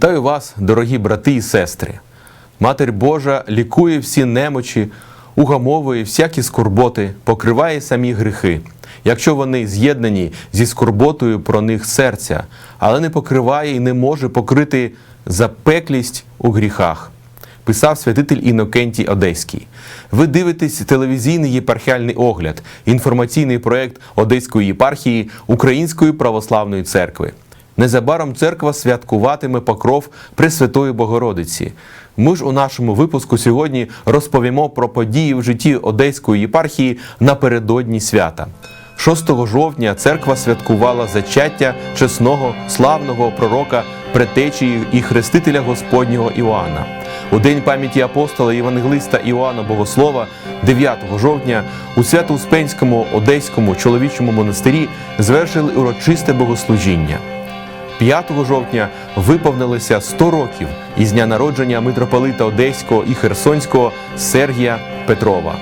Вітаю вас, дорогі брати і сестри. Матер Божа лікує всі немочі, угамовує всякі скорботи, покриває самі гріхи, якщо вони з'єднані зі скорботою про них серця, але не покриває і не може покрити запеклість у гріхах. Писав святитель Інокентій Одеський. Ви дивитесь телевізійний єпархіальний огляд, інформаційний проект Одеської єпархії Української православної церкви. Незабаром церква святкуватиме покров Пресвятої Богородиці. Ми ж у нашому випуску сьогодні розповімо про події в житті Одеської єпархії напередодні свята. 6 жовтня церква святкувала зачаття чесного славного пророка, претечії і хрестителя Господнього Іоанна. У день пам'яті апостола Євангелиста Іоанна Богослова, 9 жовтня, у Свято-Успенському Одеському чоловічому монастирі звершили урочисте богослужіння. 5 жовтня виповнилося 100 років із дня народження митрополита Одеського і Херсонського Сергія Петрова.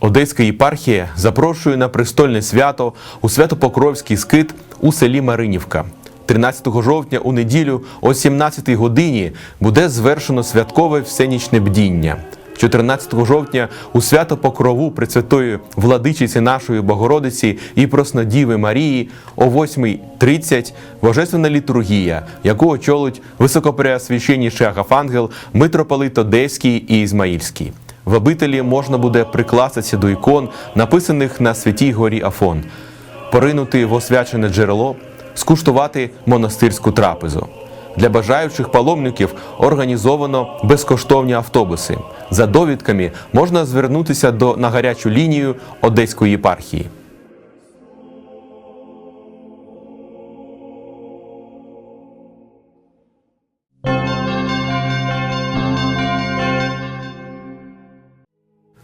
Одеська єпархія запрошує на престольне свято у Свято-Покровський скит у селі Маринівка. 13 жовтня у неділю о 17 годині буде звершено святкове всенічне бдіння. 14 жовтня у свято Покрову Пресвятої владичиці нашої Богородиці і Проснодіви Марії о 8.30 Божественна літургія, яку очолить високопреосвященніший Агафангел, митрополит Одеський і Ізмаїльський. В обителі можна буде прикластися до ікон, написаних на святій горі Афон, поринути в освячене джерело, скуштувати монастирську трапезу. Для бажаючих паломників організовано безкоштовні автобуси. За довідками можна звернутися до на гарячу лінію Одеської єпархії. –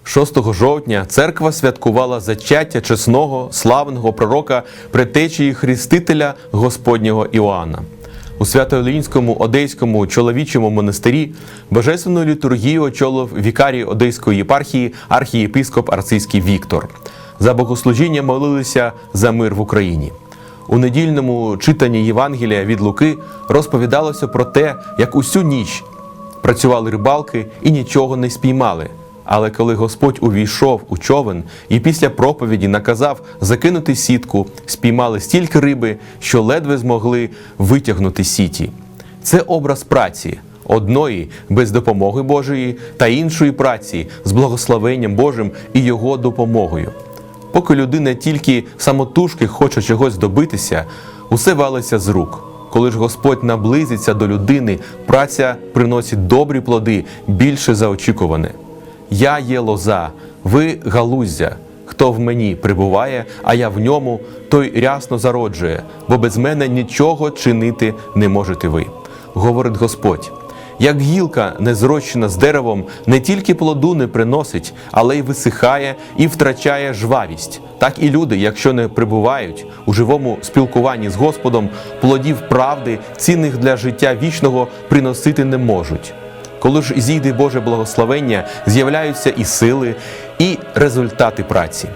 6 жовтня церква святкувала зачаття чесного славного пророка претечії хрестителя Господнього Іоанна. У Свято-Олінському Одеському чоловічому монастирі божественну літургію очолив вікарій Одеської єпархії архієпископ Арцизький Віктор. За богослужіння молилися за мир в Україні. У недільному читанні Євангелія від Луки розповідалося про те, як усю ніч працювали рибалки і нічого не спіймали. Але коли Господь увійшов у човен і після проповіді наказав закинути сітку, спіймали стільки риби, що ледве змогли витягнути сіті. Це образ праці одної без допомоги Божої та іншої праці з благословенням Божим і Його допомогою. Поки людина тільки самотужки хоче чогось добитися, усе валиться з рук. Коли ж Господь наблизиться до людини, праця приносить добрі плоди більше за очікуване. Я є лоза, ви галуздя. Хто в мені прибуває, а я в ньому, той рясно зароджує, бо без мене нічого чинити не можете ви, говорить Господь. Як гілка, незрощена з деревом, не тільки плоду не приносить, але й висихає і втрачає жвавість. Так і люди, якщо не прибувають у живому спілкуванні з Господом, плодів правди, цінних для життя вічного, приносити не можуть. Коли ж зійде Боже благословення, з'являються і сили, і результати праці.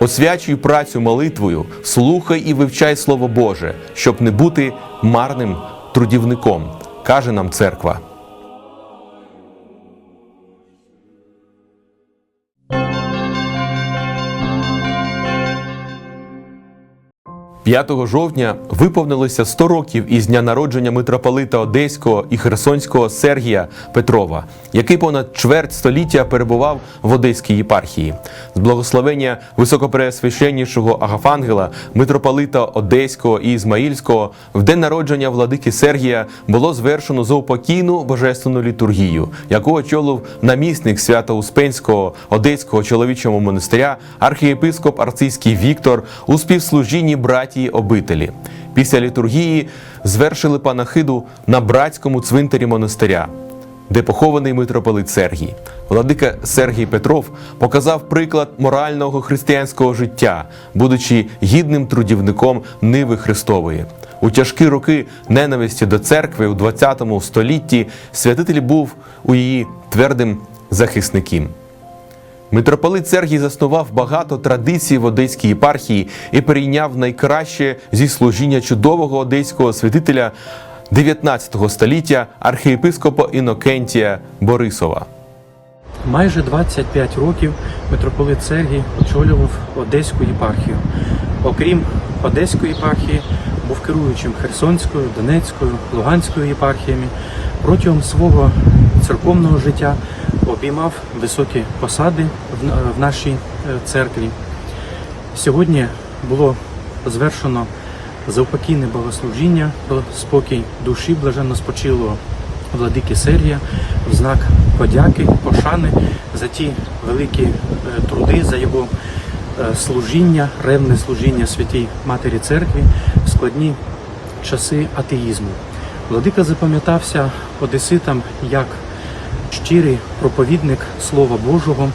Освячуй працю молитвою, слухай і вивчай Слово Боже, щоб не бути марним трудівником, каже нам церква. – 5 жовтня виповнилося 100 років із дня народження митрополита Одеського і Херсонського Сергія Петрова, який понад чверть століття перебував в Одеській єпархії. З благословення високопреосвященнішого Агафангела, митрополита Одеського і Ізмаїльського, в день народження владики Сергія було звершено заупокійну божественну літургію, яку очолив намісник Свято-Успенського Одеського чоловічого монастиря, архієпископ Арцизький Віктор у співслужінні братії обителі. Після літургії звершили панахиду на братському цвинтарі монастиря, де похований митрополит Сергій. Владика Сергій Петров показав приклад морального християнського життя, будучи гідним трудівником Ниви Христової. У тяжкі роки ненависті до церкви у 20 столітті святитель був у її твердим захисником. Митрополит Сергій заснував багато традицій в Одеській єпархії і перейняв найкраще зі служіння чудового одеського святителя 19 століття архієпископа Інокентія Борисова. Майже 25 років митрополит Сергій очолював Одеську єпархію. Окрім Одеської єпархії, був керуючим Херсонською, Донецькою, Луганською єпархіями. Протягом свого церковного життя обіймав високі посади в нашій е, церкві. Сьогодні було звершено заупокійне богослужіння про спокій душі блаженно спочилого владики Сергія в знак подяки, пошани за ті великі е, труди, за його е, служіння, ревне служіння святій Матері Церкві в складні часи атеїзму. Владика запам'ятався одеситам як щирий проповідник Слова Божого,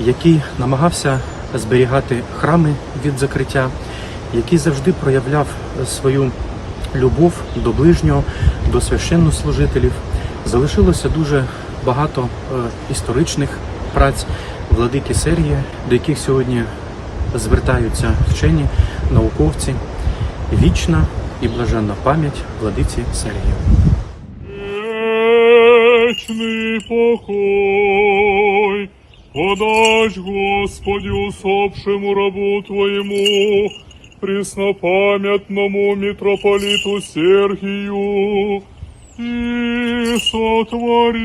який намагався зберігати храми від закриття, який завжди проявляв свою любов до ближнього, до священнослужителів. Залишилося дуже багато е, історичних праць владики Сергія, до яких сьогодні звертаються вчені, науковці. Вічна і блаженна пам'ять владиці Сергію. Покой подашь, Господи, усопшему рабу Твоему, преснопамятному митрополиту Сергию, и сотвори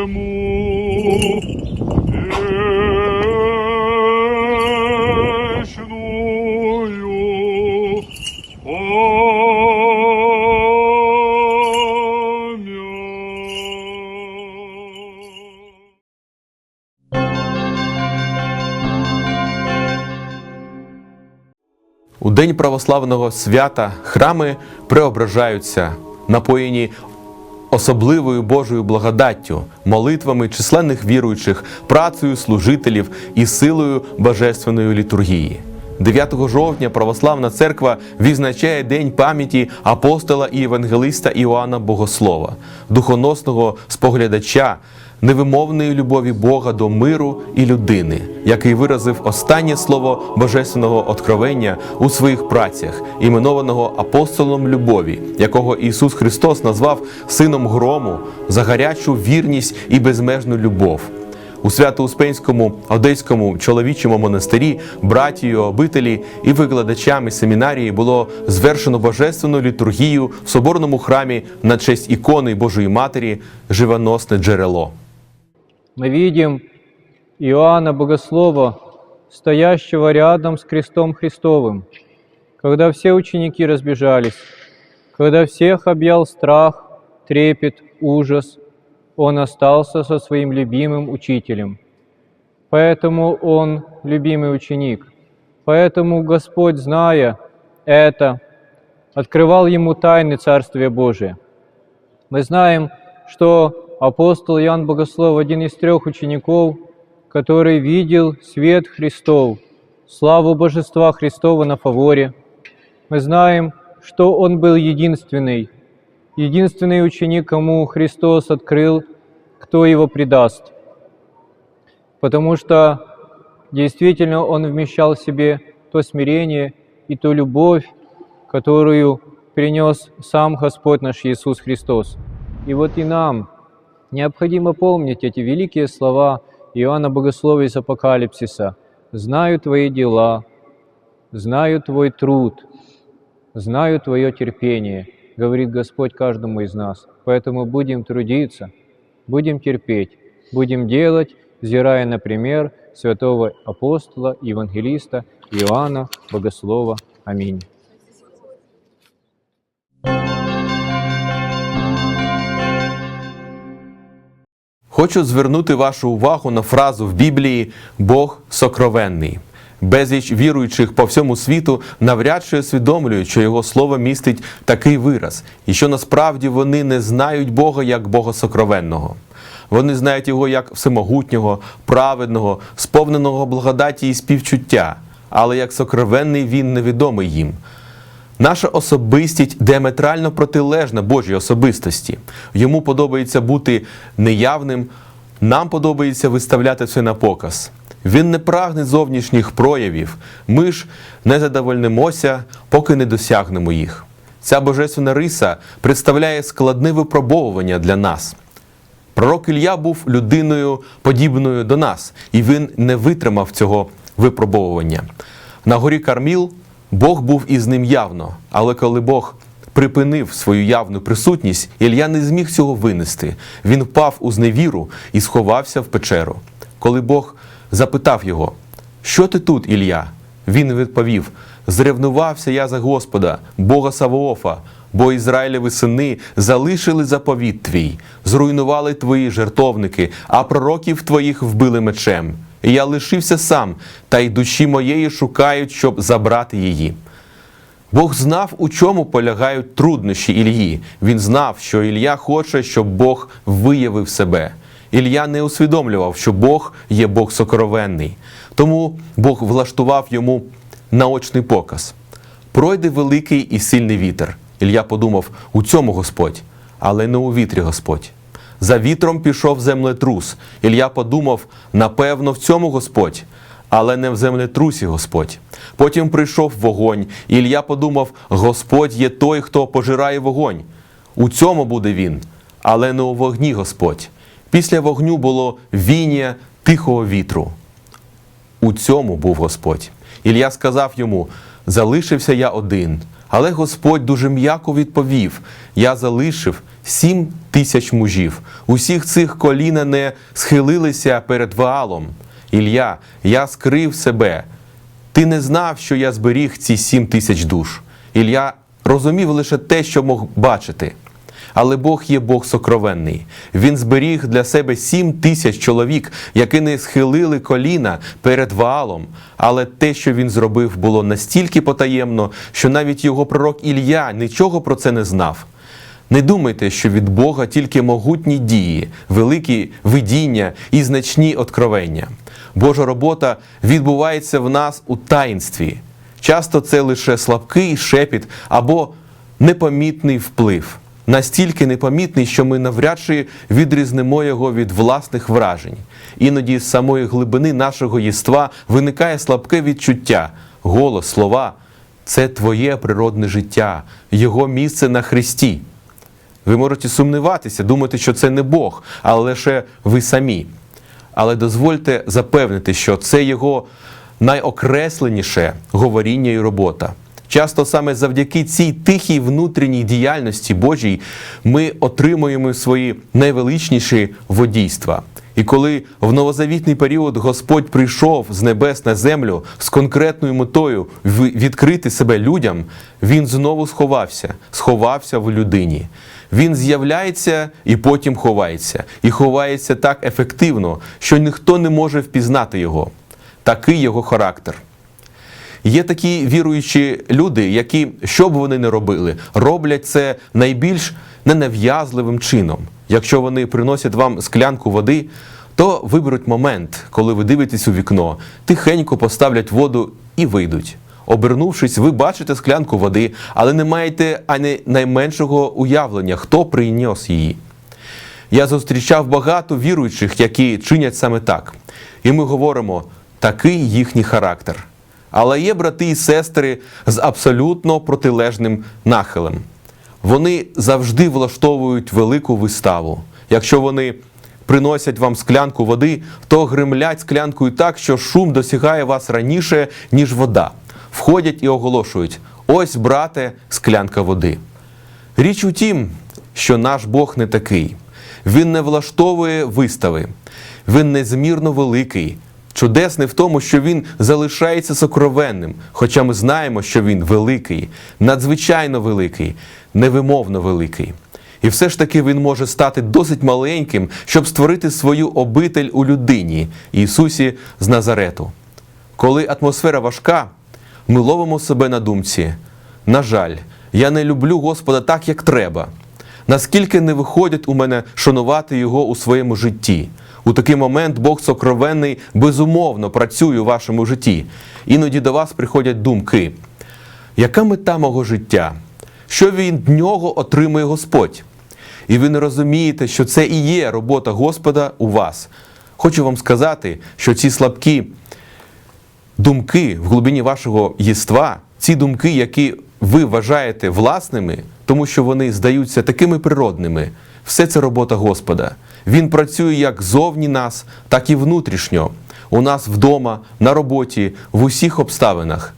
ему день православного свята храми преображаються, напоєні особливою Божою благодаттю, молитвами численних віруючих, працею служителів і силою божественної літургії. 9 жовтня православна церква відзначає День пам'яті апостола і євангелиста Іоанна Богослова, духоносного споглядача, невимовної любові Бога до миру і людини, який виразив останнє слово божественного откровення у своїх працях, іменованого апостолом любові, якого Ісус Христос назвав сином грому за гарячу вірність і безмежну любов. У Свято-Успенському Одеському чоловічому монастирі, братію, обителі і викладачами семінарії було звершено божественну літургію в соборному храмі на честь ікони Божої Матері Живоносне джерело. Мы видим Иоанна Богослова, стоящего рядом с крестом Христовым, когда все ученики разбежались, когда всех объял страх, трепет, ужас, он остался со своим любимым учителем. Поэтому он любимый ученик. Поэтому Господь, зная это, открывал ему тайны Царствия Божия. Мы знаем, что апостол Иоанн Богослов один из трех учеников, который видел свет Христов, славу Божества Христова на фаворе. Мы знаем, что он был единственный, единственный ученик, кому Христос открыл, кто его предаст. Потому что действительно он вмещал в себе то смирение и ту любовь, которую принес сам Господь наш Иисус Христос. И вот и нам необходимо помнить эти великие слова Иоанна Богослова из Апокалипсиса. «Знаю твои дела, знаю твой труд, знаю твое терпение», говорит Господь каждому из нас. Поэтому будем трудиться, будем терпеть, будем делать, взирая на пример святого апостола, евангелиста Иоанна Богослова. Аминь. Хочу звернути вашу увагу на фразу в Біблії Бог сокровенний. Безліч віруючих по всьому світу навряд чи усвідомлюють, що його слово містить такий вираз, і що насправді вони не знають Бога як Бога сокровенного. Вони знають його як всемогутнього, праведного, сповненого благодаті і співчуття, але як сокровенний він невідомий їм. Наша особистість діаметрально протилежна Божій особистості. Йому подобається бути неявним, Нам подобається виставляти все на показ. Він не прагне зовнішніх проявів. Ми ж не задовольнимося, поки не досягнемо їх. Ця божественна риса представляє складне випробовування для нас. Пророк Ілля був людиною подібною до нас, і він не витримав цього випробовування. На горі Карміл Бог був із ним явно, але коли Бог припинив свою явну присутність, Ілля не зміг цього винести. Він впав у зневіру і сховався в печеру. Коли Бог запитав його, що ти тут, Ілля? Він відповів: Зревнувався я за Господа, Бога Савоофа, бо Ізраїлеві сини залишили заповіт твій, зруйнували твої жертовники, а пророків твоїх вбили мечем. І я лишився сам, та й душі моєї шукають, щоб забрати її. Бог знав, у чому полягають труднощі Ільї. Він знав, що Ілля хоче, щоб Бог виявив себе. Ілля не усвідомлював, що Бог є Бог сокровенний. Тому Бог влаштував йому наочний показ. Пройде великий і сильний вітер. Ілля подумав, у цьому Господь, але не у вітрі Господь. За вітром пішов землетрус. Ілля подумав, напевно, в цьому Господь, але не в землетрусі Господь. Потім прийшов вогонь, і Ілля подумав: Господь є той, хто пожирає вогонь. У цьому буде він, але не у вогні Господь. Після вогню було віння тихого вітру. У цьому був Господь. Ілля сказав йому: Залишився я один. Але Господь дуже м'яко відповів: Я залишив сім тисяч мужів. Усіх цих коліна не схилилися перед Ваалом. Ілля, я скрив себе. Ти не знав, що я зберіг ці сім тисяч душ. Ілля розумів лише те, що мог бачити. Але Бог є Бог сокровенний. Він зберіг для себе сім тисяч чоловік, які не схилили коліна перед Ваалом. Але те, що він зробив, було настільки потаємно, що навіть його пророк Ілля нічого про це не знав. Не думайте, що від Бога тільки могутні дії, великі видіння і значні откровення. Божа робота відбувається в нас у таїнстві. Часто це лише слабкий шепіт або непомітний вплив, настільки непомітний, що ми навряд чи відрізнимо його від власних вражень. Іноді з самої глибини нашого єства виникає слабке відчуття, голос, слова це твоє природне життя, його місце на Христі. Ви можете сумніватися, думати, що це не Бог, але лише ви самі. Але дозвольте запевнити, що це його найокресленіше говоріння і робота. Часто саме завдяки цій тихій внутрішній діяльності Божій ми отримуємо свої найвеличніші водійства. І коли в новозавітний період Господь прийшов з небес на землю з конкретною метою відкрити себе людям, він знову сховався, сховався в людині. Він з'являється і потім ховається, і ховається так ефективно, що ніхто не може впізнати його. Такий його характер. Є такі віруючі люди, які, що б вони не робили, роблять це найбільш ненав'язливим чином. Якщо вони приносять вам склянку води, то виберуть момент, коли ви дивитесь у вікно, тихенько поставлять воду і вийдуть. Обернувшись, ви бачите склянку води, але не маєте ані найменшого уявлення, хто прийняв її. Я зустрічав багато віруючих, які чинять саме так. І ми говоримо, такий їхній характер. Але є брати і сестри з абсолютно протилежним нахилем. Вони завжди влаштовують велику виставу. Якщо вони приносять вам склянку води, то гримлять склянкою так, що шум досягає вас раніше, ніж вода. Входять і оголошують: ось, брате, склянка води. Річ у тім, що наш Бог не такий. Він не влаштовує вистави, він незмірно великий. Чудесне в тому, що він залишається сокровенним, хоча ми знаємо, що він великий, надзвичайно великий, невимовно великий. І все ж таки він може стати досить маленьким, щоб створити свою обитель у людині Ісусі з Назарету. Коли атмосфера важка, ми ловимо себе на думці. На жаль, я не люблю Господа так, як треба. Наскільки не виходить у мене шанувати Його у своєму житті. У такий момент Бог сокровенний безумовно працює у вашому житті. Іноді до вас приходять думки. Яка мета мого життя? Що від нього отримує Господь? і ви не розумієте, що це і є робота Господа у вас. Хочу вам сказати, що ці слабкі думки в глибині вашого єства, ці думки, які ви вважаєте власними, тому що вони здаються такими природними, все це робота Господа. Він працює як зовні нас, так і внутрішньо, у нас вдома, на роботі, в усіх обставинах.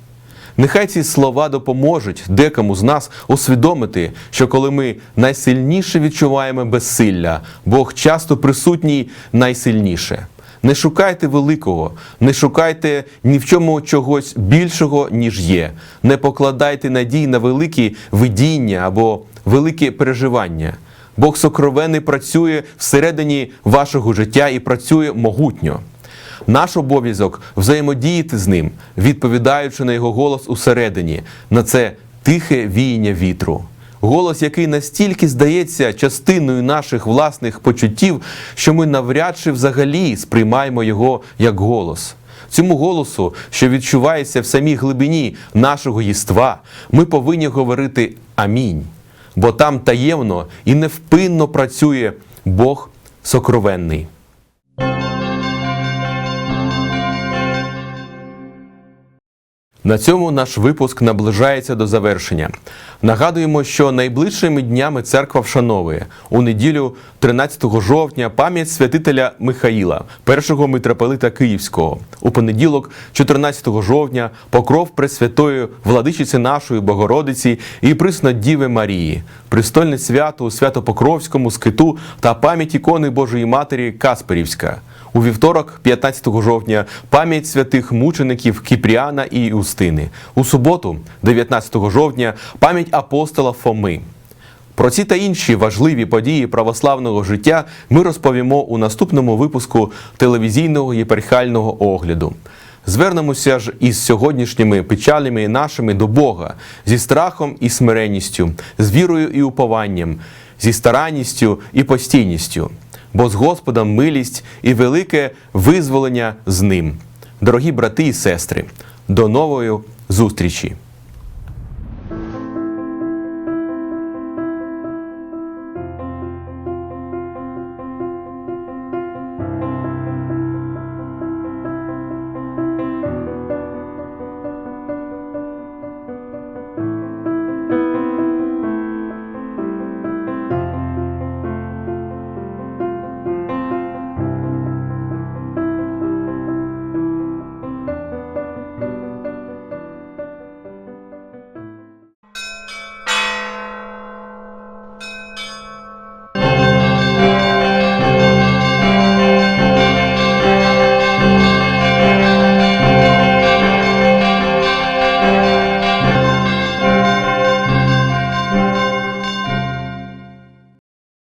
Нехай ці слова допоможуть декому з нас усвідомити, що коли ми найсильніше відчуваємо безсилля, Бог часто присутній найсильніше. Не шукайте великого, не шукайте ні в чому чогось більшого, ніж є. Не покладайте надій на великі видіння або великі переживання. Бог сокровенний працює всередині вашого життя і працює могутньо. Наш обов'язок взаємодіяти з ним, відповідаючи на його голос усередині, на це тихе віяння вітру. Голос, який настільки здається частиною наших власних почуттів, що ми навряд чи взагалі сприймаємо його як голос. Цьому голосу, що відчувається в самій глибині нашого єства, ми повинні говорити Амінь, бо там таємно і невпинно працює Бог сокровенний. На цьому наш випуск наближається до завершення. Нагадуємо, що найближчими днями церква вшановує у неділю 13 жовтня пам'ять святителя Михаїла, першого митрополита Київського. У понеділок, 14 жовтня, покров Пресвятої владичиці нашої Богородиці і Приснодіви Марії, престольне свято у Свято-Покровському скиту та пам'ять ікони Божої Матері Касперівська. У вівторок, 15 жовтня, пам'ять святих мучеників Кіпріана і Юстини. У суботу, 19 жовтня, пам'ять апостола Фоми. Про ці та інші важливі події православного життя ми розповімо у наступному випуску телевізійного єпархіального огляду. Звернемося ж із сьогоднішніми печалями нашими до Бога зі страхом і смиренністю, з вірою і упованням, зі старанністю і постійністю бо з Господом милість і велике визволення з ним. Дорогі брати і сестри, до нової зустрічі!